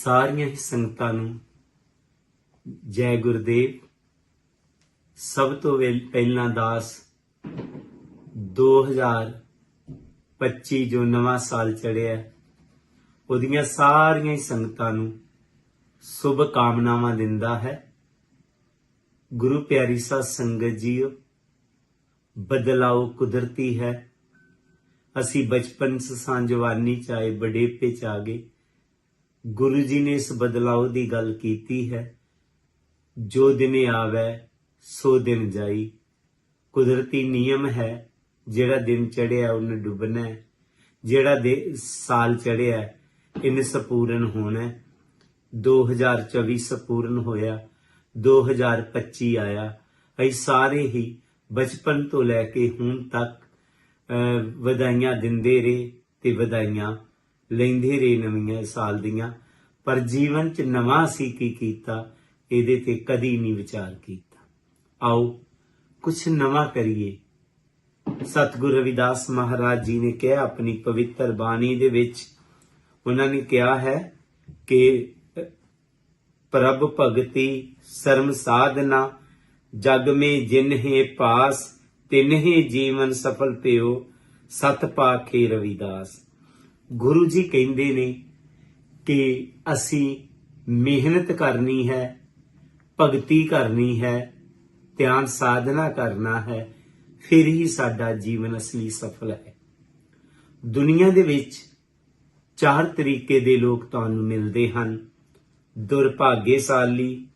ਸਾਰੀਆਂ ਹੀ ਸੰਗਤਾਂ ਨੂੰ ਜੈ ਗੁਰਦੇਵ। ਸਭ ਤੋਂ ਪਹਿਲਾਂ ਦਾਸ 2025 ਜੋ ਨਵਾਂ ਸਾਲ ਚੜਿਆ ਹੈ, ਉਹਦੀਆਂ ਸਾਰੀਆਂ ਹੀ ਸੰਗਤਾਂ ਨੂੰ ਸ਼ੁਭ ਕਾਮਨਾਵਾਂ ਦਿੰਦਾ ਹੈ। ਗੁਰੂ ਪਿਆਰੀ ਸਾਧ ਸੰਗਤ ਜੀਓ ਬਦਲਾਓ ਕੁਦਰਤੀ ਹੈ। ਅਸੀਂ ਬਚਪਨ ਸਾਂ ਜਵਾਨੀ ਚ ਆਏ ਬੜੇਪੇ ਚ ਆ ਗਏ। ਗੁਰੂ ਜੀ ਨੇ ਇਸ ਬਦਲਾਓ ਦੀ ਗੱਲ ਕੀਤੀ ਹੈ। ਜੋ ਦਿਨ ਆਵੇ, ਸੋ ਦਿਨ ਜਾਈ। ਕੁਦਰਤੀ ਨਿਯਮ ਹੈ, ਜਿਹੜਾ ਦਿਨ ਚੜਿਆ ਉਹਨੇ ਡੁੱਬਣਾ। ਹੈ ਜਿਹੜਾ ਦੇ ਸਾਲ ਚੜਿਆ ਇਹਨੇ ਸੰਪੂਰਨ ਹੋਣਾ। ਹੈ 2024 ਸੰਪੂਰਨ ਹੋਇਆ 2025 ਆਇਆ। ਅਸੀਂ ਸਾਰੇ ਹੀ ਬਚਪਨ ਤੋਂ ਲੈ ਕੇ ਹੁਣ ਤੱਕ ਵਧਾਈਆਂ ਦਿੰਦੇ ਰਹੇ ਤੇ ਵਧਾਈਆਂ ਲੈਂਦੇ ਰਹੇ ਨਵੀਆਂ ਸਾਲ ਦੀਆਂ, ਪਰ ਜੀਵਨ 'ਚ ਨਵਾਂ ਸੀ ਕੀ ਕੀਤਾ, ਇਹਦੇ ਤੇ ਕਦੀ ਨਹੀਂ ਵਿਚਾਰ ਕੀਤਾ। ਆਓ ਕੁਝ ਨਵਾਂ ਕਰੀਏ। ਸਤਿਗੁਰੂ ਰਵਿਦਾਸ ਮਹਾਰਾਜ ਜੀ ਨੇ ਕਿਹਾ ਆਪਣੀ ਪਵਿੱਤਰ ਬਾਣੀ ਦੇ ਵਿੱਚ, ਉਹਨਾਂ ਨੇ ਕਿਹਾ ਹੈ ਕਿ, ਪ੍ਰਭ ਭਗਤੀ ਸਰਮ ਸਾਧਨਾ, ਜਗ ਮੇ ਜਿਨਹਿ ਪਾਸ ਤਿਨਹਿ ਜੀਵਨ ਸਫਲ ਪਿਓ ਸਤ ਪਾਖੇ ਰਵਿਦਾਸ। ਗੁਰੂ ਜੀ ਕਹਿੰਦੇ ਨੇ ਕਿ ਅਸੀਂ ਮਿਹਨਤ ਕਰਨੀ ਹੈ, ਭਗਤੀ ਕਰਨੀ ਹੈ, ਧਿਆਨ ਸਾਧਨਾ ਕਰਨਾ ਹੈ, ਫਿਰ ਹੀ ਸਾਡਾ ਜੀਵਨ ਅਸਲੀ ਸਫਲ ਹੈ। ਦੁਨੀਆ ਦੇ ਵਿੱਚ ਚਾਰ ਤਰੀਕੇ ਦੇ ਲੋਕ ਤੁਹਾਨੂੰ ਮਿਲਦੇ ਹਨ। ਦੁਰਭਾਗੇਸ਼ਾਲੀ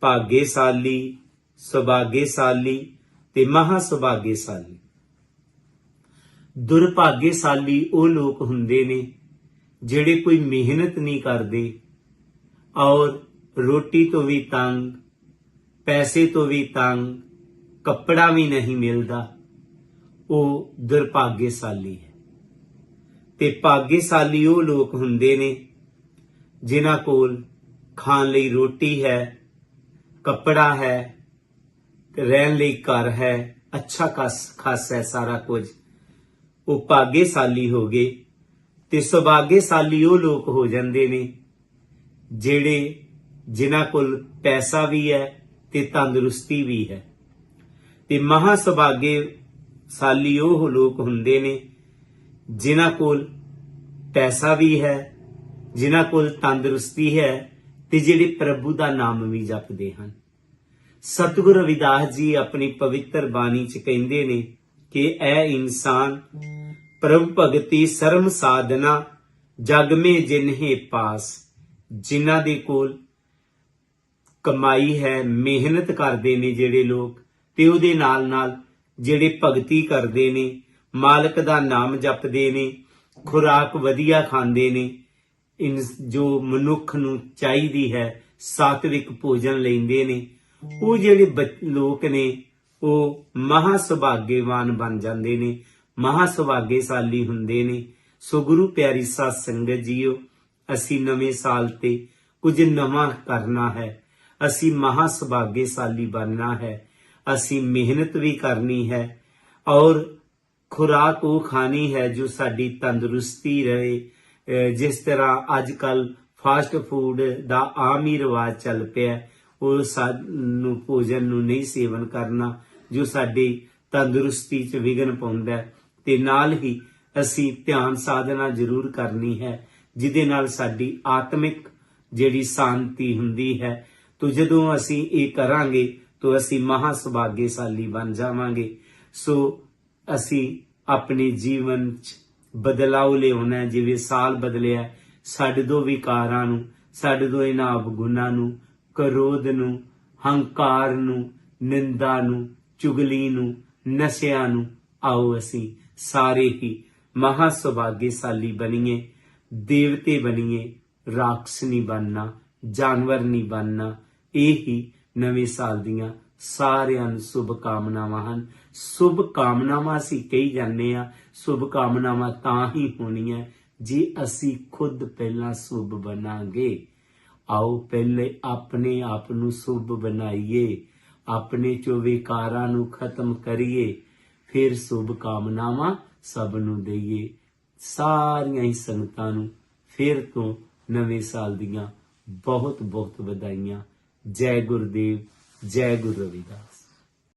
ਭਾਗੇਸ਼ਾਲੀ ਸੁਭਾਗੇਸ਼ਾਲੀ ਤੇ ਮਹਾ ਸੁਭਾਗੇਸ਼ਾਲੀ ਦੁਰਭਾਗੇਸ਼ਾਲੀ ਉਹ ਲੋਕ ਹੁੰਦੇ ਨੇ ਜਿਹੜੇ ਕੋਈ ਮਿਹਨਤ ਨਹੀਂ ਕਰਦੇ ਔਰ ਰੋਟੀ ਤੋਂ ਵੀ ਤੰਗ, ਪੈਸੇ ਤੋਂ ਵੀ ਤੰਗ, ਕੱਪੜਾ ਵੀ ਨਹੀਂ ਮਿਲਦਾ, ਉਹ ਦੁਰਭਾਗੇਸ਼ਾਲੀ ਹੈ। ਤੇ ਭਾਗੇਸ਼ਾਲੀ ਉਹ ਲੋਕ ਹੁੰਦੇ ਨੇ ਜਿਨ੍ਹਾਂ ਕੋਲ ਖਾਣ ਲਈ ਰੋਟੀ ਹੈ, ਕੱਪੜਾ ਹੈ, ਰਹਿਣ ਲਈ ਘਰ ਹੈ, ਅੱਛਾ ਖਾਸ ਖਾਸ ਹੈ ਸਾਰਾ ਕੁਝ। ਉਹ ਭਾਗੇਸ਼ਾਲੀ ਹੋ ਗਏ ਤੇ ਸੁਭਾਗੇਸ਼ਾਲੀ ਉਹ ਲੋਕ ਹੋ ਜਾਂਦੇ ਨੇ, ਜਿਹੜੇ ਜਿਨ੍ਹਾਂ ਕੋਲ ਪੈਸਾ ਵੀ ਹੈ ਤੇ ਤੰਦਰੁਸਤੀ ਵੀ ਹੈ। ਤੇ ਮਹਾ ਸੁਭਾਗੇਸ਼ਾਲੀ ਉਹ ਲੋਕ ਹੁੰਦੇ ਨੇ, ਜਿਨ੍ਹਾਂ ਕੋਲ ਪੈਸਾ ਵੀ ਹੈ, ਜਿਨ੍ਹਾਂ ਕੋਲ ਤੰਦਰੁਸਤੀ ਹੈ ਤੇ ਜਿਹੜੇ ਪ੍ਰਭੂ ਦਾ ਨਾਮ ਵੀ ਜਪਦੇ ਹਨ। ਸਤਿਗੁਰੂ ਰਵਿਦਾਸ ਜੀ ਆਪਣੀ ਪਵਿੱਤਰ ਬਾਣੀ ਚ ਕਹਿੰਦੇ ਨੇ ਕਿ ਇਹ ਇਨਸਾਨ ਪ੍ਰਭ ਭਗਤੀ ਸਰਮ ਸਾਧਨਾ, ਜਗ ਮੇ ਜਿਨਹਿ ਪਾਸ, ਜਿਨ੍ਹਾਂ ਦੇ ਕੋਲ ਕਮਾਈ ਹੈ, ਮਿਹਨਤ ਕਰਦੇ ਨੇ ਜਿਹੜੇ ਲੋਕ, ਤੇ ਉਹਦੇ ਨਾਲ ਨਾਲ ਜਿਹੜੇ ਭਗਤੀ ਕਰਦੇ ਨੇ, ਮਾਲਕ ਦਾ ਨਾਮ ਜਪਦੇ ਨੇ, ਖੁਰਾਕ ਵਧੀਆ ਖਾਂਦੇ ਨੇ ਜੋ ਮਨੁੱਖ ਨੂੰ ਚਾਹੀਦੀ ਹੈ, ਸਾਤਵਿਕ ਭੋਜਨ ਲੈਂਦੇ ਨੇ, ਉਹ ਜਿਹੜੇ ਲੋਕ ਨੇ, ਉਹ ਮਹਾ ਸੁਭਾਗੇਵਾਨ ਬਣ ਜਾਂਦੇ ਨੇ। ਮਹਾ ਸੁਭਾਗੇਸ਼ਾਲੀ ਹੁੰਦੇ ਨੇ। ਸੋ ਗੁਰੂ ਪਿਆਰੀ ਸਾਧ ਸੰਗਤ ਜੀਓ ਅਸੀਂ ਨਵੇਂ ਸਾਲ ਤੇ ਕੁਝ ਨਵਾਂ ਕਰਨਾ ਹੈ। ਅਸੀਂ ਮਹਾ ਸੁਭਾਗੇਸ਼ਾਲੀ ਬਣਨਾ ਹੈ। ਅਸੀਂ ਮਿਹਨਤ ਵੀ ਕਰਨੀ ਹੈ। ਔਰ ਖੁਰਾਕ ਉਹ ਖਾਣੀ ਹੈ ਜੋ ਸਾਡੀ ਤੰਦਰੁਸਤੀ ਰਹੇ। ਜਿਸ ਤਰ੍ਹਾਂ ਅੱਜ ਕੱਲ ਫਾਸਟ ਫੂਡ ਦਾ ਆਮ ਹੀ ਰਿਵਾਜ ਚੱਲ ਪਿਆ ਹੈ, ਉਹ ਸਾਨੂੰ ਭੋਜਨ ਨੂੰ ਨਹੀਂ ਸੇਵਨ ਕਰਨਾ ਜੋ ਸਾਡੀ ਤੰਦਰੁਸਤੀ 'ਚ ਵਿਘਨ ਪਾਉਂਦਾ ਹੈ। ਤੇ ਨਾਲ ਹੀ ਅਸੀਂ ਧਿਆਨ ਸਾਧਨਾ ਜ਼ਰੂਰ ਕਰਨੀ ਹੈ, ਜਿਹਦੇ ਨਾਲ ਸਾਡੀ ਆਤਮਿਕ ਜਿਹੜੀ ਸ਼ਾਂਤੀ ਹੁੰਦੀ ਹੈ ਤੋ ਜਦੋਂ ਅਸੀਂ ਇਹ ਕਰਾਂਗੇ, ਤਾਂ ਅਸੀਂ ਮਹਾ ਸੁਭਾਗੇਸ਼ਾਲੀ ਬਣ ਜਾਵਾਂਗੇ ਸੋ ਅਸੀਂ ਆਪਣੇ ਜੀਵਨ 'ਚ ਬਦਲਾਅ ਲਿਆਉਣਾ ਹੈ। ਜਿਵੇਂ ਸਾਲ ਬਦਲਿਆ, ਸਾਡੇ ਦੋ ਵਿਕਾਰਾਂ ਨੂੰ, ਸਾਡੇ ਦੋ ਇਹਨਾਂ ਅਵਗੁਣਾਂ ਨੂੰ, ਕਰੋਧ ਨੂੰ, ਹੰਕਾਰ ਨੂੰ, ਨਿੰਦਾ ਨੂੰ, ਚੁਗਲੀ ਨੂੰ, ਨਸ਼ਿਆਂ ਨੂੰ, ਆਓ ਅਸੀਂ ਸਾਰੇ ਹੀ ਮਹਾ ਸੁਭਾਗੇਸ਼ਾਲੀ ਬਣੀਏ, ਦੇਵਤੇ ਬਣੀਏ ਰਾਖਸ਼ ਨਹੀਂ ਬਣਨਾ, ਜਾਨਵਰ ਨਹੀਂ ਬਣਨਾ, ਇਹ ਹੀ ਨਵੇਂ ਸਾਲ ਦੀਆਂ ਸਾਰਿਆਂ ਨੂੰ ਸ਼ੁਭ ਕਾਮਨਾਵਾਂ ਹਨ। ਸ਼ੁਭ ਕਾਮਨਾਵਾਂ ਅਸੀਂ ਕਹੀ ਜਾਂਦੇ ਆ ਸ਼ੁਭ ਕਾਮਨਾਵਾਂ ਤਾਂ ਹੀ ਹੋਣੀਆਂ ਜੇ ਅਸੀਂ ਖੁਦ ਪਹਿਲਾਂ ਸ਼ੁਭ ਬਣਾਂਗੇ। ਆਓ ਪਹਿਲੇ ਆਪਣੇ ਆਪ ਨੂੰ ਸ਼ੁਭ ਬਣਾਈਏ, ਆਪਣੇ ਚੋ ਵਿਕਾਰਾਂ ਨੂੰ ਖਤਮ ਕਰੀਏ ਫਿਰ ਸ਼ੁਭ ਕਾਮਨਾਵਾਂ ਸਭ ਨੂੰ ਦੇਈਏ। ਸਾਰੀਆਂ ਹੀ ਸੰਗਤਾਂ ਨੂੰ ਫਿਰ ਤੋਂ ਨਵੇਂ ਸਾਲ ਦੀਆਂ ਬਹੁਤ ਬਹੁਤ ਵਧਾਈਆਂ। ਜੈ ਗੁਰਦੇਵ, ਜੈ ਗੁਰੂ ਰਵਿਦਾਸ।